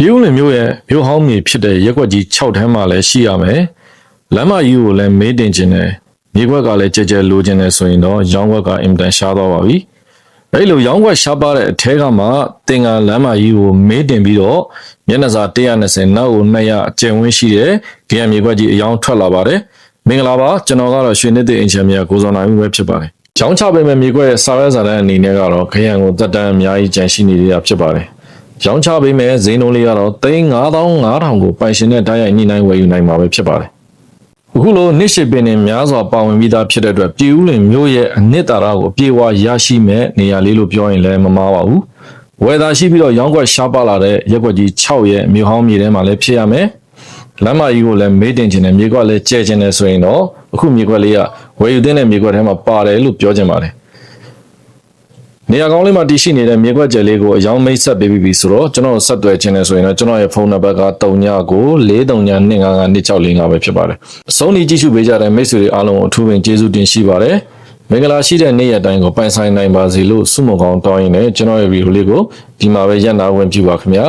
ပြည်ဦးလင်မျိုးရဲ့မြို့ဟောင်းမြေဖြစ်တဲ့ရက်ွက်ကြီး6ထန်းမှလည်းရှိရမယ်လမ်းမကြီးကိုလည်းမေးတင်ခြင်းနဲ့မြေခွက်ကလည်းကြဲကြဲလိုချင်တယ်ဆိုရင်တော့ရောင်းခွက်ကအင်မတန်ရှားသွားပါပြီအဲ့လိုရောင်းခွက်ရှားပါတဲ့အထဲကမှတင်ကလမ်းမကြီးကိုမေးတင်ပြီးတော့မျက်နှာစာ120နောက်ကို200အကျယ်ဝန်းရှိတဲ့ဂရံမြေခွက်ကြီးအယောင်းထွက်လာပါတယ်မင်္ဂလာပါကျွန်တော်ကတော့ရွှေနှစ်သိအင်ဂျင်နီယာကိုစောနိုင်ဦးပဲဖြစ်ပါတယ်ကျောင်းချပေးမဲ့မြေခွက်ရဲ့စာရွက်စာတမ်းအနေနဲ့ကတော့ခရံကိုတက်တန်းအများကြီးကြန့်ရှိနေရဖြစ်ပါတယ် ရောင်းချပေးမယ်ဈေးနှုန်းလေးကတော့3500ကိုပိုင်ရှင်နဲ့ဓာတ်ရိုက်ညှိနှိုင်းဝယ်ယူနိုင်မှာပဲဖြစ်ပါတယ်။အခုလိုနှစ်ရှိပင်နဲ့များစွာပါဝင်ပြီးသားဖြစ်တဲ့အတွက်ပြည်ဦးလင်မျိုးရဲ့အနှစ်သာရကိုအပြည့်အဝရရှိမဲ့နေရာလေးလို့ပြောရင်လည်းမမှားပါဘူး။ဝယ်သာရှိပြီးတော့ရောင်းကွက်ရှားပါလာတဲ့ရက်ကွက်ကြီး6ရဲ့မြို့ဟောင်းမြေထဲမှာလည်းဖြစ်ရမယ်။လမ်းမကြီးကိုလည်းမေးတင်ခြင်းနဲ့မြေကွက်လည်းကျဲခြင်းနဲ့ဆိုရင်တော့အခုမြေကွက်လေးကဝယ်ယူတဲ့မြေကွက်ထဲမှာပါတယ်လို့ပြောချင်ပါတယ်။ နေရာကောင်းလေးမှာတည်ရှိနေတဲ့မြေခွက်ကျယ်လေးကိုအယောင်မိတ်ဆက်ပေးပြီးပြီဆိုတော့ကျွန်တော်ဆက်သွယ်ခြင်းနဲ့ဆိုရင်တော့ကျွန်တော်ရဲ့ဖုန်းနံပါတ်က39ကို4392552645ပဲဖြစ်ပါတယ်အဆုံးထိကြည့်ရှုပေးကြတဲ့မိတ်ဆွေတွေအားလုံးကိုအထူးပင်ကျေးဇူးတင်ရှိပါတယ်မင်္ဂလာရှိတဲ့နေ့ရက်တိုင်းကိုပိုင်ဆိုင်နိုင်ပါစေလို့ဆုမွန်ကောင်းတောင်းရင်းနဲ့ကျွန်တော်ရဲ့ဗီဒီယိုလေးကိုဒီမှာပဲရပ်နာဝင်ပြပါခင်ဗျာ